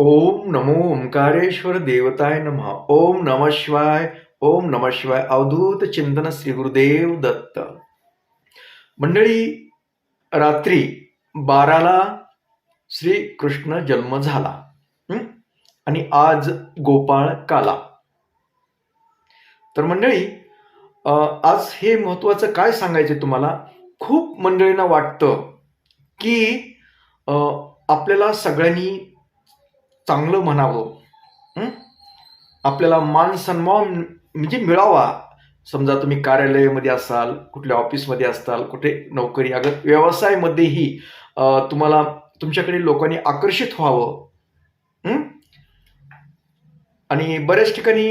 ओम नमो ओंकारेश्वर देवताय नमः. ओम नम शिवाय ओम नम शिवाय. अवधूत चिंतन श्री गुरुदेव दत्त. मंडळी रात्री बाराला श्री कृष्ण जन्म झाला. आणि आज गोपाळ काला. तर मंडळी आज हे महत्वाचं काय सांगायचं तुम्हाला? खूप मंडळींना वाटतं की आपल्याला सगळ्यांनी चांगलं म्हणावं. आपल्याला मान सन्मान म्हणजे मिळावा. समजा तुम्ही कार्यालयामध्ये असाल कुठल्या ऑफिसमध्ये असाल कुठे नोकरी अगर व्यवसायामध्येही तुम्हाला तुमच्याकडे लोकांनी आकर्षित व्हावं. आणि बऱ्याच ठिकाणी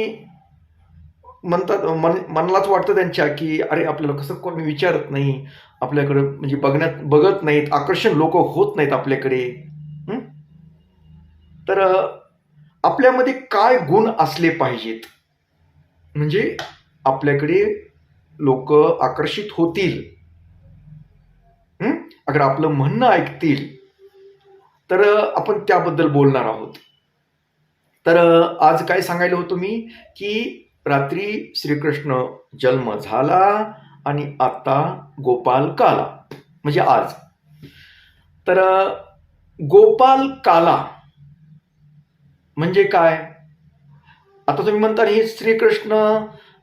म्हणतात मन मनालाच वाटतं त्यांच्या की अरे आपल्याला कसं कोणी विचारत नाही? आपल्याकडे म्हणजे बघण्यात बघत नाहीत आकर्षण लोक होत नाहीत आपल्याकडे. तर आपल्यामध्ये काय गुण असले पाहिजेत? म्हणजे आपल्याकडे लोक आकर्षित होतील. अगर आपलं म्हणणं ऐकतील तर आपण त्याबद्दल बोलणार आहोत. तर आज काय सांगायला होतो मी की रात्री श्रीकृष्ण जन्म झाला आणि आता गोपाल काला. म्हणजे आज. तर गोपाल काला म्हणजे काय? आता तुम्ही म्हणता हे श्रीकृष्ण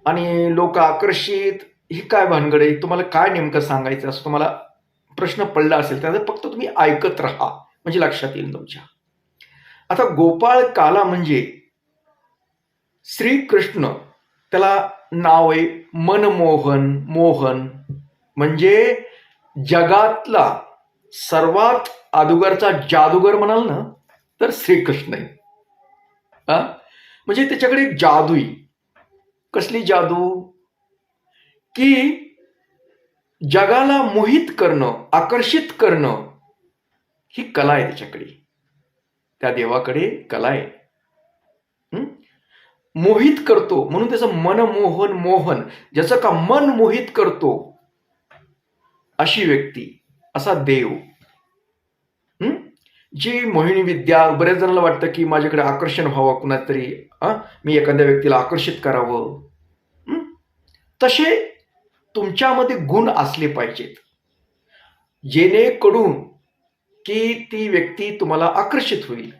आणि लोक आकर्षित ही काय भानगड आहे? तुम्हाला काय नेमकं सांगायचं असं तुम्हाला प्रश्न पडला असेल त्याचं फक्त तुम्ही ऐकत राहा म्हणजे लक्षात येईल तुमच्या. आता गोपाळ काला म्हणजे श्रीकृष्ण त्याला नाव आहे मनमोहन मोहन. म्हणजे जगातला सर्वात अदुगरचा जादूगर म्हणाल ना तर श्रीकृष्ण आहे. हा? म्हणजे त्याच्याकडे एक जादू कसली जादू? की जगाला मोहित करणं आकर्षित करणं ही कला आहे त्याच्याकडे. त्या देवाकडे कला आहे. मोहित करतो. म्हणून त्याचं मनमोहन मोहन. ज्याचं का मन मोहित करतो अशी व्यक्ती असा देव. जी मोहिनी विद्या बऱ्याच जणांना वाटतं की माझ्याकडे आकर्षण व्हावं कुणाच तरी मी एखाद्या व्यक्तीला आकर्षित करावं. तसे तुमच्यामध्ये गुण असले पाहिजेत. जेणेकडून की ती व्यक्ती तुम्हाला आकर्षित होईल.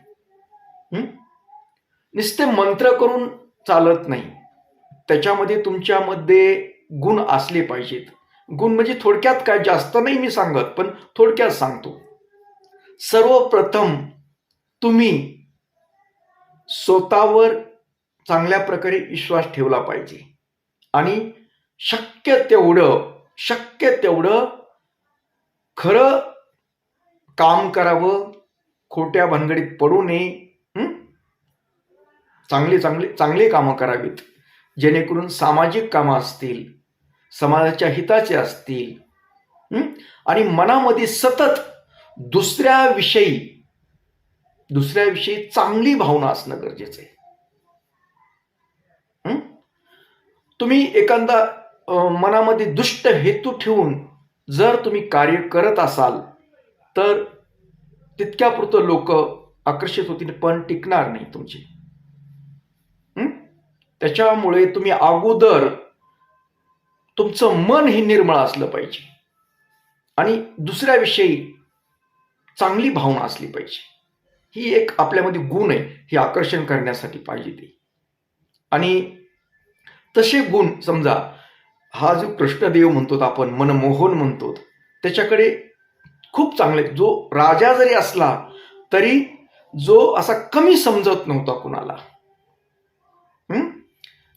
नुसते मंत्र करून चालत नाही. त्याच्यामध्ये तुमच्यामध्ये गुण असले पाहिजेत. गुण म्हणजे थोडक्यात काय जास्त नाही मी सांगत पण थोडक्यात सांगतो. सर्वप्रथम तुम्ही स्वतःवर चांगल्या प्रकारे विश्वास ठेवला पाहिजे. आणि शक्य तेवढं शक्य तेवढं खरं काम करावं खोट्या भानगडीत पडू नये चांगले चांगले चांगले कामं करावीत. जेणेकरून सामाजिक कामं असतील समाजाच्या हिताचे असतील आणि मनामध्ये सतत दुसऱ्याविषयी दुसऱ्याविषयी चांगली भावना असणं गरजेचं आहे. तुम्ही एखादा मनामध्ये दुष्ट हेतू ठेवून जर तुम्ही कार्य करत असाल तर तितक्यापुरतं लोक आकर्षित होतील पण टिकणार नाही तुमची. त्याच्यामुळे तुम्ही अगोदर तुमचं मन हे निर्मळ असलं पाहिजे. आणि दुसऱ्याविषयी चांगली भावना असली पाहिजे. ही एक आपल्यामध्ये गुण आहे हे आकर्षण करण्यासाठी पाहिजे ती. आणि तसे गुण समजा हा जो कृष्णदेव म्हणतो आपण मनमोहन म्हणतो त्याच्याकडे खूप चांगले जो राजा जरी असला तरी जो असा कमी समजत नव्हता कुणाला.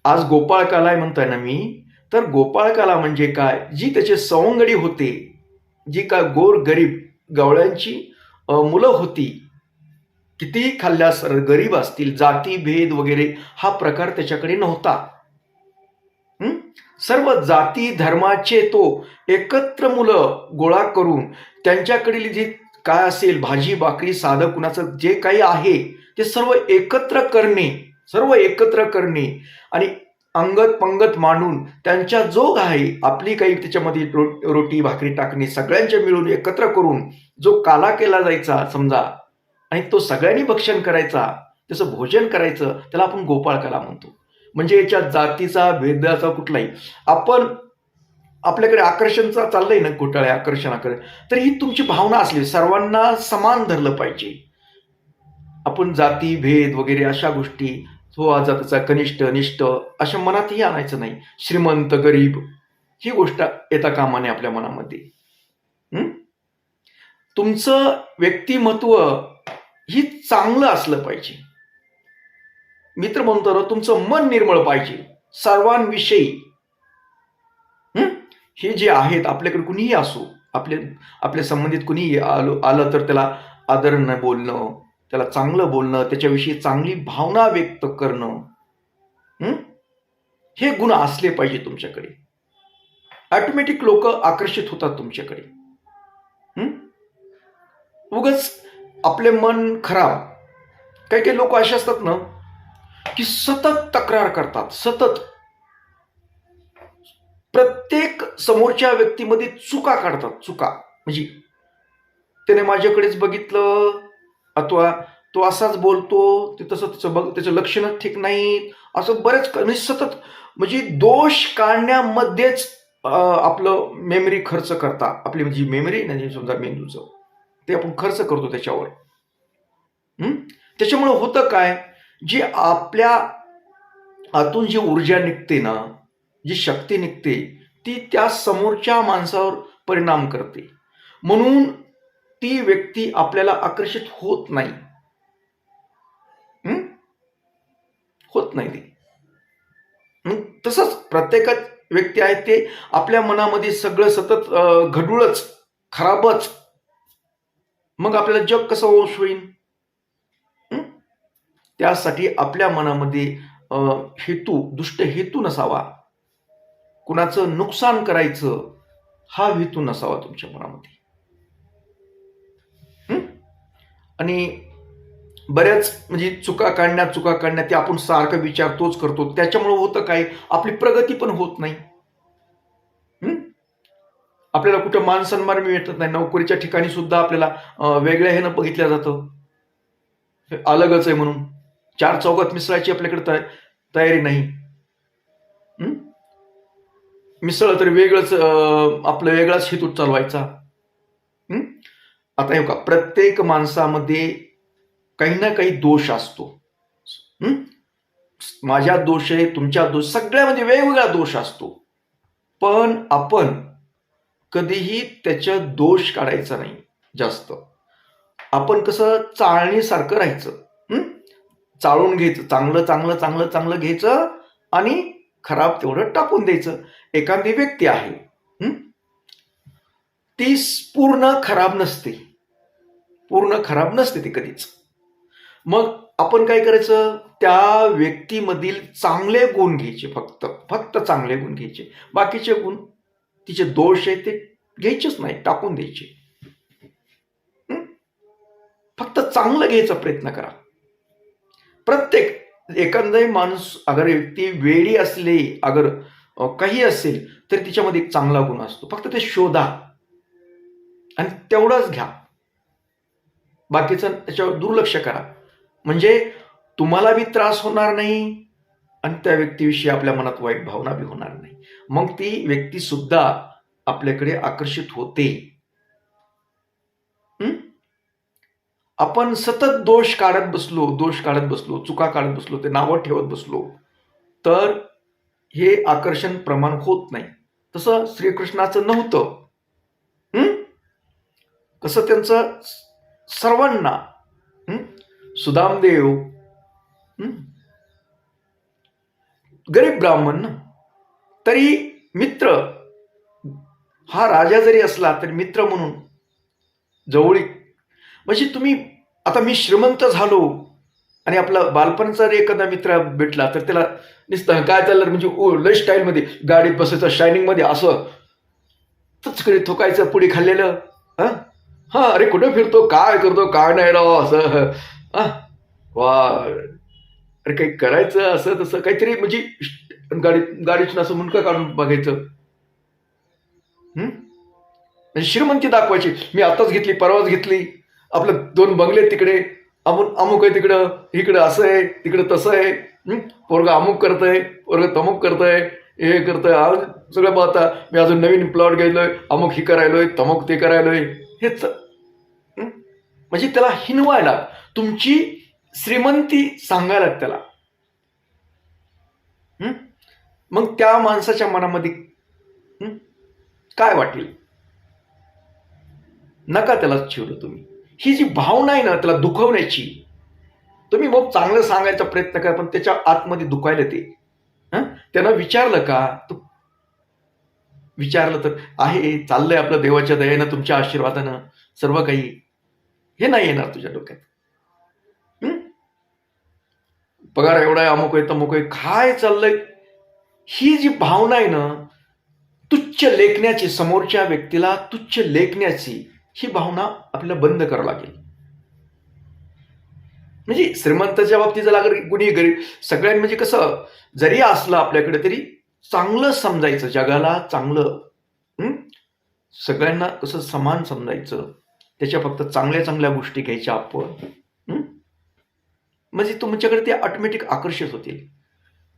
आज गोपाळ कला आहे म्हणतोय ना मी तर गोपाळ कला म्हणजे काय? जी त्याचे सवंगडी होते जी काय गोर गरीब गवळ्यांची मुलं होती. कितीही खाल्ल्यास गरीब असतील जाती भेद वगैरे हा प्रकार त्याच्याकडे नव्हता. सर्व जाती धर्माचे तो एकत्र मुलं गोळा करून त्यांच्याकडील जे काय असेल भाजी भाकरी साधं कुणाचं जे काही आहे ते सर्व एकत्र करणे सर्व एकत्र करणे आणि अंगत पंगत मांडून त्यांच्या जो आहे. आपली काही त्याच्यामध्ये रो- रोटी भाकरी टाकणे सगळ्यांच्या मिळून एकत्र करून जो काला केला जायचा समजा आणि तो सगळ्यांनी भक्षण करायचा त्याचं भोजन करायचं त्याला आपण गोपाळ कला म्हणतो. म्हणजे याच्या जातीचा भेदाचा कुठलाही आपण आपल्याकडे आकर्षणचा चाललंय ना घोटाळे आकर्षण आकर्षण तर ही तुमची भावना असली सर्वांना समान धरलं पाहिजे. आपण जाती भेद वगैरे अशा गोष्टी हो, तो आजाचा कनिष्ठ निष्ठ अशा मनातही आणायचं नाही. श्रीमंत गरीब ही गोष्ट येता कामाने आपल्या मनामध्ये. तुमचं व्यक्तिमत्व ही चांगलं असलं पाहिजे. मित्र म्हणतो तुमचं मन निर्मळ पाहिजे. सर्वांविषयी. हे? जे आहेत आपल्याकडे कुणीही असो आपले आपल्या संबंधित कुणीही आलो आलं तर त्याला आदरणं बोलणं त्याला चांगलं बोलणं त्याच्याविषयी चांगली भावना व्यक्त करणं हे? गुण असले पाहिजे तुमच्याकडे. ऑटोमॅटिक लोक आकर्षित होतात तुमच्याकडे. उगच आपले मन खराब. काही काही लोक असे असतात ना की सतत तक्रार करतात सतत. प्रत्येक समोरच्या व्यक्तीमध्ये चुका काढतात चुका. म्हणजे त्याने माझ्याकडेच बघितलं अथवा तो असाच बोलतो ते तसं त्याचं बघ त्याचं लक्षणं ठीक नाहीत असं बरेच म्हणजे सतत म्हणजे दोष काढण्यामध्येच आपलं मेमरी खर्च करता. आपली म्हणजे मेमरी नाही समजा मेंदूचं ते आपण खर्च करतो त्याच्यावर. त्याच्यामुळं होतं काय? जी आपल्या आतून जी ऊर्जा निघते ना जी शक्ती निघते ती त्या समोरच्या माणसावर परिणाम करते. म्हणून ती व्यक्ती आपल्याला आकर्षित होत नाही. होत नाही ती. मग तसंच प्रत्येक व्यक्ती आहे ते आपल्या मनामध्ये सगळं सतत घडूळच खराबच. मग आपल्याला जग कसं वंश होईल त्यासाठी आपल्या मनामध्ये हेतू दुष्ट हेतू नसावा. कुणाचं नुकसान करायचं हा हेतू नसावा तुमच्या मनामध्ये. आणि बऱ्याच म्हणजे चुका काढण्यात चुका काढण्यात ते आपण सारखं विचार तोच करतो. त्याच्यामुळं होतं काय? आपली प्रगती पण होत नाही. आपल्याला कुठं मान सन्मान मिळत नाही. नोकरीच्या ठिकाणी सुद्धा आपल्याला वेगळ्या ह्यानं बघितलं जातं. अलगच आहे म्हणून. चार चौकात मिसळायची आपल्याकडे तया- तयारी नाही. मिसळ तर वेगळंच आपलं वेगळाच हेतू चालवायचा. आता हे का प्रत्येक माणसामध्ये काही ना काही दोष असतो. माझ्या दोष आहे तुमच्या दोष सगळ्यामध्ये वेगवेगळा दोष असतो. पण आपण कधीही त्याच्या दोष काढायचा नाही जास्त. आपण कसं चाळणीसारखं राहायचं. चाळून घ्यायचं चांगलं चांगलं चांगलं चांगलं घ्यायचं आणि खराब तेवढं टाकून द्यायचं. एखादी व्यक्ती आहे ती पूर्ण खराब नसते. पूर्ण खराब नसते ती कधीच. मग आपण काय करायचं? त्या व्यक्तीमधील चांगले गुण घ्यायचे फक्त फक्त चांगले गुण घ्यायचे. बाकीचे गुण तिचे दोष आहेत ते घ्यायचेच नाही टाकून द्यायचे. फक्त चांगलं घ्यायचा प्रयत्न करा. प्रत्येक एखादा माणूस अगर व्यक्ती वेळी असली अगर काही असेल तर तिच्यामध्ये एक चांगला गुण असतो. फक्त ते शोधा. आणि तेवढाच घ्या. बाकीचं त्याच्यावर दुर्लक्ष करा. म्हणजे तुम्हाला बी त्रास होणार नाही आणि त्या व्यक्तीविषयी आपल्या मनात वाईट भावना बी होणार नाही. मग ती व्यक्ती सुद्धा आपल्याकडे आकर्षित होते. आपण सतत दोष काढत बसलो दोष काढत बसलो चुका काढत बसलो ते नावं ठेवत बसलो तर हे आकर्षण प्रमाण होत नाही. तसं श्रीकृष्णाचं नव्हतं. कसं त्यांचं सर्वांना सुदामदेव गरीब ब्राह्मण ना? तरी मित्र हा राजा जरी असला तरी मित्र म्हणून जवळीक म्हणजे तुम्ही आता मी श्रीमंत झालो आणि आपला बालपणचा जर एखादा मित्र भेटला तर त्याला निसतं काय चाललं म्हणजे ओ लय स्टाईलमध्ये गाडीत बसायचं शायनिंगमध्ये असं तच कडे थोकायचं पुढे खाल्लेलं हां? हा अरे कुठं फिरतो? काय करतो? काय नाही राव असं. वा. अरे काही करायचं असं तसं काहीतरी म्हणजे गाडी गाडीतून असं मुंडकं काढून बघायचं. म्हणजे श्रीमंती दाखवायची. मी आताच घेतली परवाच घेतली. आपलं दोन बंगले तिकडे. अमुक अमुक आहे तिकडं इकडं असं आहे तिकडं तसं आहे. पोरग अमुक करतंय पोरग तमुक करतंय हे करतंय. सगळं पाहता. मी अजून नवीन प्लॉट घ्यायलोय अमुक ही करायलोय तमुक ते करायलोय. हेच म्हणजे त्याला हिनवायला तुमची श्रीमंती सांगायला त्याला. मग त्या माणसाच्या मनामध्ये काय वाटेल? नका त्याला चिवलं तुम्ही. ही जी भावना आहे ना त्याला दुखवण्याची तुम्ही मग चांगलं सांगायचा प्रयत्न करा पण त्याच्या आतमध्ये दुखायला ते त्यानं विचारलं का तू विचारलं तर आहे चाललंय आपलं देवाच्या दयेनं तुमच्या आशीर्वादानं सर्व काही. हे नाही येणार तुझ्या डोक्यात. पगार एवढा आहे अमुक आहे तमुक आहे काय चाललंय? ही जी भावना आहे ना तुच्छ लेखण्याची समोरच्या व्यक्तीला तुच्छ लेखण्याची ही भावना आपल्याला बंद करावं लागेल. म्हणजे श्रीमंताच्या बाबतीत जर अगर कुणी गरीब सगळ्यांनी म्हणजे कसं जरी असलं आपल्याकडे तरी चांगलं समजायचं जगाला चांगलं सगळ्यांना कसं समान समजायचं त्याच्या फक्त चांगल्या चांगल्या गोष्टी घ्यायच्या आपण म्हणजे तुमच्याकडे ते ऑटोमॅटिक आकर्षित होतील.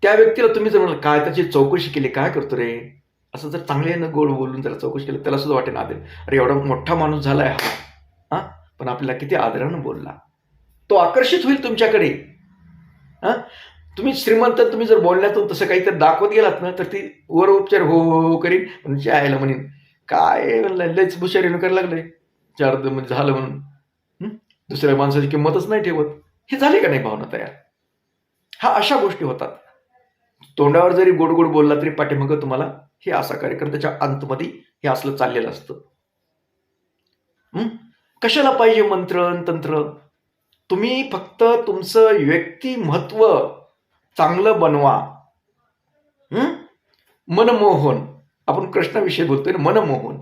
त्या व्यक्तीला तुम्ही जर म्हणाल काय त्याची चौकशी केली काय करतो रे? असं जर चांगल्यानं गोड बोलून त्याला चौकशी केली त्याला सुद्धा वाटेल आदर. अरे एवढा मोठा माणूस झालाय हा. हा? पण आपल्याला किती आदरानं बोलला. तो आकर्षित होईल तुमच्याकडे. हा? तुम्ही श्रीमंत तुम्ही जर बोलण्यातून तसं काहीतरी दाखवत गेलात ना तर ती वर उपचार हो हो हो करीन म्हणजे आयला म्हणेन. काय म्हणलं लयच भुशारीनं करायला लागलंय. चार म्हणजे झालं म्हणून. दुसऱ्या माणसाची किंमतच नाही ठेवत. हे झाले का नाही भावना तयार? हा अशा गोष्टी होतात. तोंडावर जरी गोड गोड बोलला तरी पाठीमागं तुम्हाला हे असा कार्यक्रम त्याच्या अंतमध्ये हे असलं चाललेलं असतं. कशाला पाहिजे मंत्र तंत्र? तुम्ही फक्त तुमचं व्यक्तिमत्व चांगलं बनवा. मनमोहन. आपण कृष्णाविषयी बोलतोय ना मनमोहन.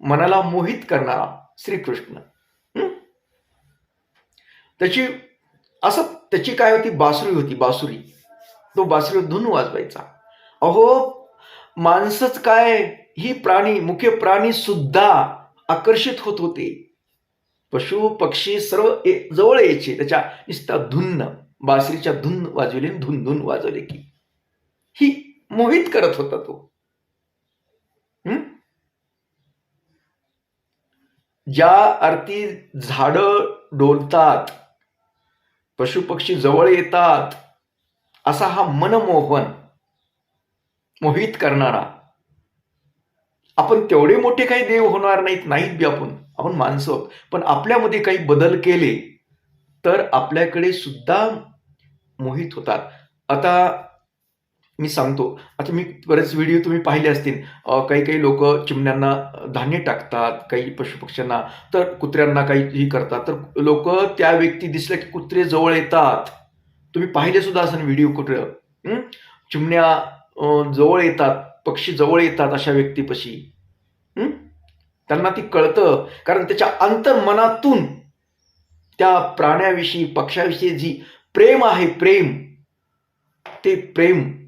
मनाला मोहित करणारा श्रीकृष्ण. त्याची असं त्याची काय होती? बासुरी होती बासुरी. तो बासुरी धुन वाजवायचा. अहो माणसंच काय ही प्राणी मुख्य प्राणी सुद्धा आकर्षित होत होते. पशु पक्षी सर्व जवळ यायचे त्याच्या निस्ता धुन्न. बासरीच्या धुन वाजवले धुन धुन वाजवले की. ही मोहित करत होता तो. ज्या अर्थी झाड डोलतात पशुपक्षी जवळ येतात असा हा मनमोहन मोहित करणारा. आपण तेवढे मोठे काही देव होणार नाहीत नाहीत बी आपण. आपण माणसं पण आपल्यामध्ये काही बदल केले तर आपल्याकडे सुद्धा मोहित होतात. आता मी सांगतो. आता मी बरेच व्हिडिओ तुम्ही पाहिले असतील. काही काही लोक चिमण्यांना धान्य टाकतात काही पशुपक्ष्यांना तर कुत्र्यांना काही ही करतात. तर लोक त्या व्यक्ती दिसल्या की कुत्रे जवळ येतात. तुम्ही पाहिले सुद्धा असेल व्हिडिओ कुठं? चिमण्या जवळ येतात पक्षी जवळ येतात अशा व्यक्तीपाशी. त्यांना ती कळतं. कारण त्याच्या अंतर्मनातून त्या प्राण्याविषयी पक्षाविषयी जी प्रेम आहे प्रेम ते प्रेम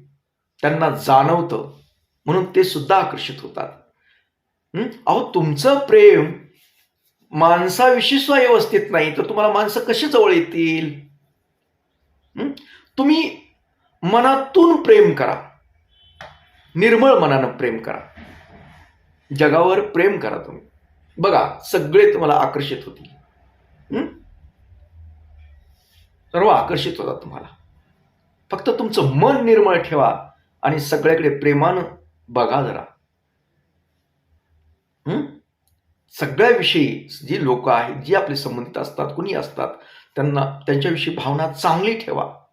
त्यांना जाणवतं. म्हणून ते सुद्धा आकर्षित होतात. अहो तुमचं प्रेम माणसाविषयी सुद्धा व्यवस्थित नाही तर तुम्हाला माणसं कशी जवळ येतील? तुम्ही मनातून प्रेम करा. निर्मळ मनानं प्रेम करा. जगावर प्रेम करा तुम्ही. बघा सगळे तुम्हाला आकर्षित होतील हं? सर्व आकर्षित होतात तुम्हाला. फक्त तुमचं मन निर्मळ ठेवा आणि सगळ्याकडे प्रेमानं बघा जरा. सगळ्याविषयी जी लोक आहेत जी आपले संबंधित असतात कुणी असतात त्यांना त्यांच्याविषयी भावना चांगली ठेवा.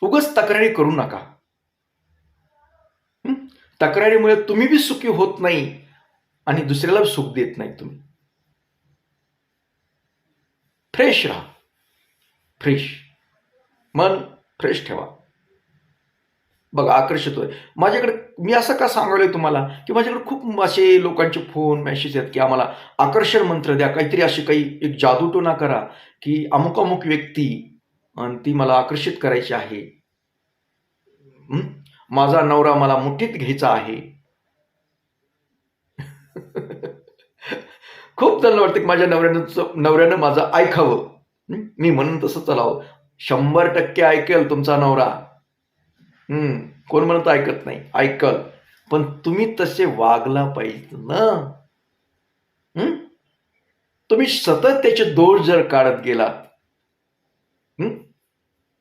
उगच तक्रारी करू नका. तक्रारीमुळे तुम्ही बी सुखी होत नाही आणि दुसऱ्याला सुख देत नाही तुम्ही. फ्रेश राहा. फ्रेश. मन फ्रेश ठेवा. बघा आकर्षित होय माझ्याकडे मी असं का सांगायला तुम्हाला की माझ्याकडे खूप असे लोकांचे फोन मेसेज आहेत की आम्हाला आकर्षण मंत्र द्या. काहीतरी अशी काही एक जादूटोना करा की अमुक अमुक व्यक्ती आणि ती मला आकर्षित करायची आहे. माझा नवरा मला मुठीत घ्यायचा आहे. खूप जण वाटतं की माझ्या नवऱ्यानं नवऱ्यानं माझं ऐकावं. मी म्हणून तसं चालावं. शंभर टक्के ऐकेल तुमचा नवरा. हम्म. कोण म्हणत ऐकत नाही? ऐकल. पण तुम्ही तसे वागला पाहिजे ना. हम्म? तुम्ही सतत त्याचे दोष जर काढत गेलात. हम्म?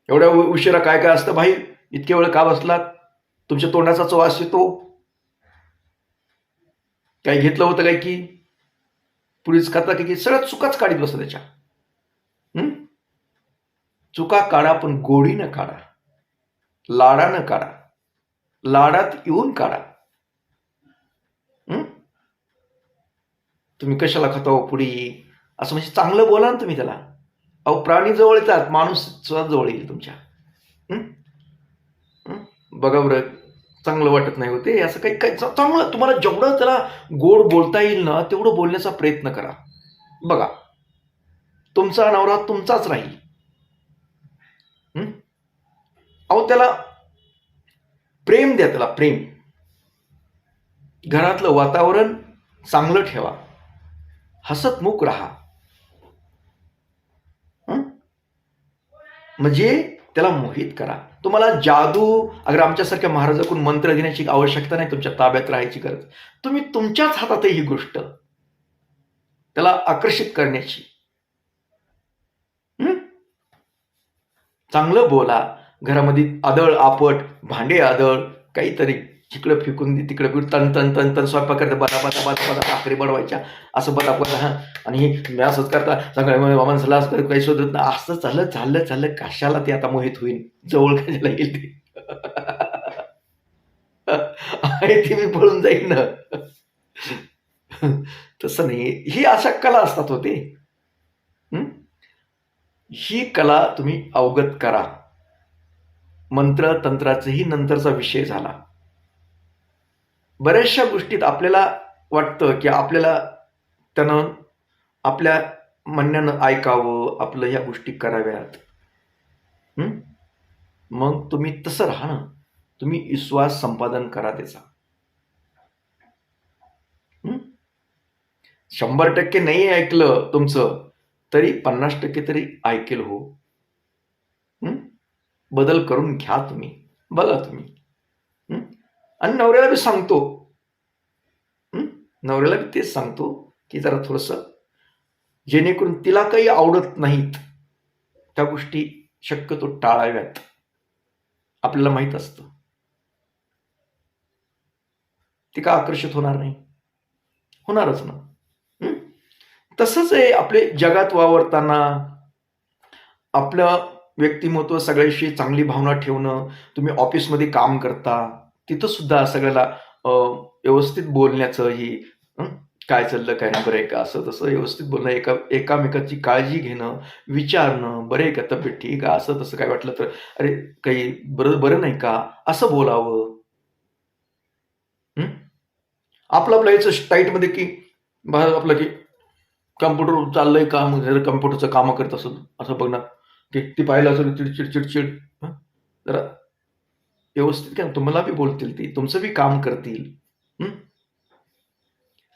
एवढ्या उशिरा काय काय असतं भाई इतके वेळ का बसलात? तुमच्या तोंडाचा चवास येतो काही घेतलं होतं काय की? पुढेच खाता की सगळ्यात चुकाच काढीत बसत त्याच्या. चुका काढा पण गोडीनं काढा. लाडानं काढा. लाडात येऊन काढा. तुम्ही कशाला खाता हो पुढे असं म्हणजे चांगलं बोला ना तुम्ही त्याला. अहो प्राणी जवळ येतात माणूस सुद्धा जवळ येईल तुमच्या. बघा बरं चांगलं वाटत नाही होते. असं काही काही चांगलं तुम्हाला जेवढं त्याला गोड बोलता येईल ना तेवढं बोलण्याचा प्रयत्न करा. बघा. तुमचा नवरा तुमचाच राहील हं? अहो त्याला प्रेम द्या त्याला प्रेम. घरातलं वातावरण चांगलं ठेवा. हसतमुख राहा. म्हणजे त्याला मोहित करा. तुम्हाला जादू अगर आमच्यासारख्या महाराजाकडून मंत्र घेण्याची आवश्यकता नाही तुमच्या ताब्यात राहायची गरज. तुम्ही तुमच्याच हातात ही गोष्ट त्याला आकर्षित करण्याची. चांगलं बोला. घरामध्ये आदळ आपट भांडे आदळ काहीतरी तिकडं फेकून दे तिकडं फेकून तन तन तन तन स्वयंपाक करता बदा बदा बदा बदा भाकरी बनवायच्या असं बदा बदा हा. आणि हे मी असंच करता सगळ्या मामा सल्ला असं काही शोधत ना असं झालं चाललं चाललं कशाला ते आता मोहित होईल जवळ कशाला येईल ते? आणि ती मी पळून जाईन ना. तसं नाही. ही अशा कला असतात होते ही कला तुम्ही अवगत करा. मंत्र तंत्राचाही नंतरचा विषय झाला. बऱ्याचशा गोष्टीत आपल्याला वाटतं की आपल्याला त्यानं आपल्या म्हणण्यानं ऐकावं आपलं ह्या गोष्टी कराव्यात. मग तुम्ही तसं राहा ना. तुम्ही विश्वास संपादन करा त्याचा. शंभर टक्के नाही ऐकलं तुमचं तरी पन्नास टक्के तरी ऐकेल हो. बदल करून घ्या तुम्ही. बघा तुम्ही. आणि नवऱ्याला बी सांगतो. नवऱ्याला बी तेच सांगतो की जरा थोडंसं जेणेकरून तिला काही आवडत नाहीत. त्या गोष्टी शक्यतो टाळाव्यात. आपल्याला माहीत असतं. ती का आकर्षित होणार नाही? होणारच ना. तसंच आहे आपले जगात वावरताना आपलं व्यक्तिमत्व सगळ्याशी चांगली भावना ठेवणं तुम्ही ऑफिसमध्ये काम करता तिथं सुद्धा सगळ्याला व्यवस्थित बोलण्याचं ही काय चाललं काय नाही बरं आहे का? असं तसं व्यवस्थित बोलणं एका एकामेकाची काळजी घेणं विचारणं बरं आहे का तब्येत ठीक आहे? असं तसं काय वाटलं तर अरे काही बरं बरं नाही का? असं बोलावं. आपलं आपलं याचं टाईटमध्ये की आपलं की कम्प्युटर चाललंय का? मग जर कम्प्युटरचं कामं करत असेल असं बघणार ती पाहिलं चिड चिडचिड चिडचिड जरा व्यवस्थित काय तुम्हाला बी बोलतील ती. तुमचं बी काम करतील.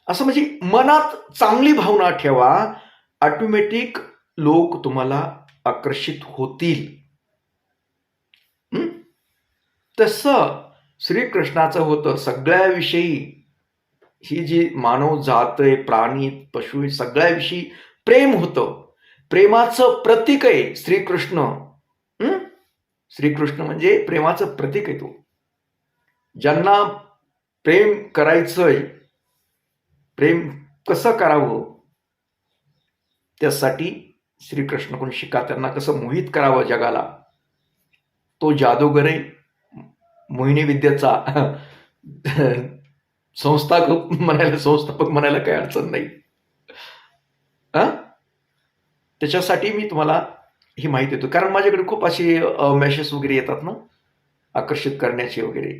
असं म्हणजे मनात चांगली भावना ठेवा. ऑटोमॅटिक लोक तुम्हाला आकर्षित होतील. हं? तसं श्रीकृष्णाचं होतं. सगळ्याविषयी ही जी मानव जात आहे प्राणी पशु आहे, सगळ्याविषयी प्रेम होतं. प्रेमाचं प्रतीक आहे श्रीकृष्ण. हम्म श्रीकृष्ण म्हणजे प्रेमाचं प्रतीक आहे तो. ज्यांना प्रेम करायचंय प्रेम कसं करावं? त्यासाठी श्रीकृष्णकडून शिका. त्यांना कसं मोहित करावं जगाला? तो जादूगर आहे मोहिनी विद्येचा संस्थापक म्हणायला संस्थापक म्हणायला काही अडचण नाही. हा? त्याच्यासाठी मी तुम्हाला ही माहिती देतो. कारण माझ्याकडे खूप असे मॅसेज वगैरे येतात ना आकर्षित करण्याचे वगैरे.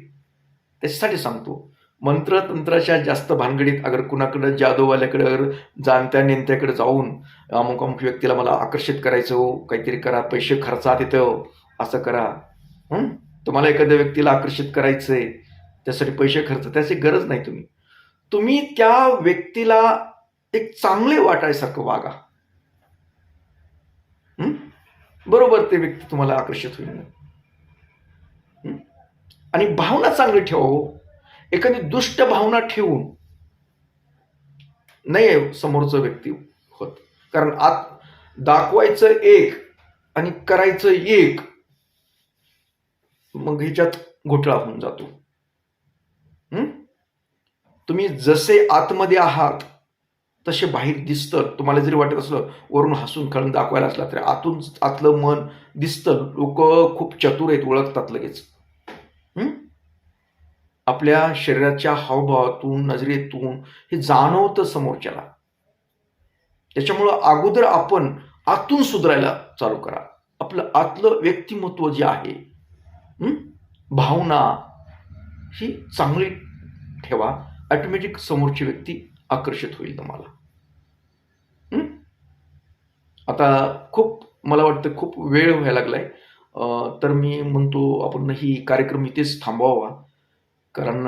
त्याच्यासाठी सांगतो. मंत्र तंत्राच्या जास्त भानगडीत अगर कुणाकडं जादूवाल्याकडे अगर जाणत्या नेत्याकडे जाऊन अमुक अमुक व्यक्तीला मला आकर्षित करायचं हो काहीतरी करा पैसे खर्चा तिथं हो, असं करा. तुम्हाला एखाद्या व्यक्तीला आकर्षित करायचं आहे त्यासाठी पैसे खर्च त्याची गरज नाही तुम्ही. तुम्ही त्या व्यक्तीला एक चांगले वाटायसारखं वागा हं? बरोबर ते व्यक्ती तुम्हाला आकर्षित होईल. आणि भावना चांगली ठेवा हो. एखादी दुष्ट भावना ठेवून नाही समोरचं व्यक्ती होत. कारण आत दाखवायचं एक आणि करायचं एक मग ह्याच्यात घोटाळा होऊन जातो. तुम्ही जसे आतमध्ये आहात तसे बाहेर दिसतं तुम्हाला जरी वाटत असलं वरून हसून खळून दाखवायला असला तरी आतून आतलं मन दिसतं. लोक खूप चतुर आहेत ओळखतात लगेच. आपल्या शरीराच्या हावभावातून नजरेतून हे जाणवतं समोरच्याला. त्याच्यामुळं अगोदर आपण आतून सुधारायला चालू करा. आपलं आतलं व्यक्तिमत्व जे आहे भावना ही चांगली ठेवा. ॲटोमॅटिक समोरची व्यक्ती आकर्षित होईल तुम्हाला. आता खूप मला वाटतं खूप वेळ व्हायला लागलाय. तर मी म्हणतो आपण ही कार्यक्रम इथेच थांबवावा. कारण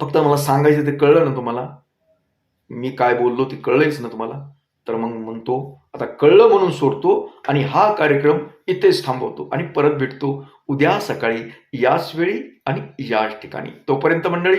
फक्त मला सांगायचं ते कळलं ना तुम्हाला. मी काय बोललो ते कळलंच ना तुम्हाला. तर मग म्हणतो आता कळलं म्हणून सोडतो आणि हा कार्यक्रम इथेच थांबवतो आणि परत भेटतो उद्या सकाळी याच वेळी आणि याच ठिकाणी. तोपर्यंत मंडळी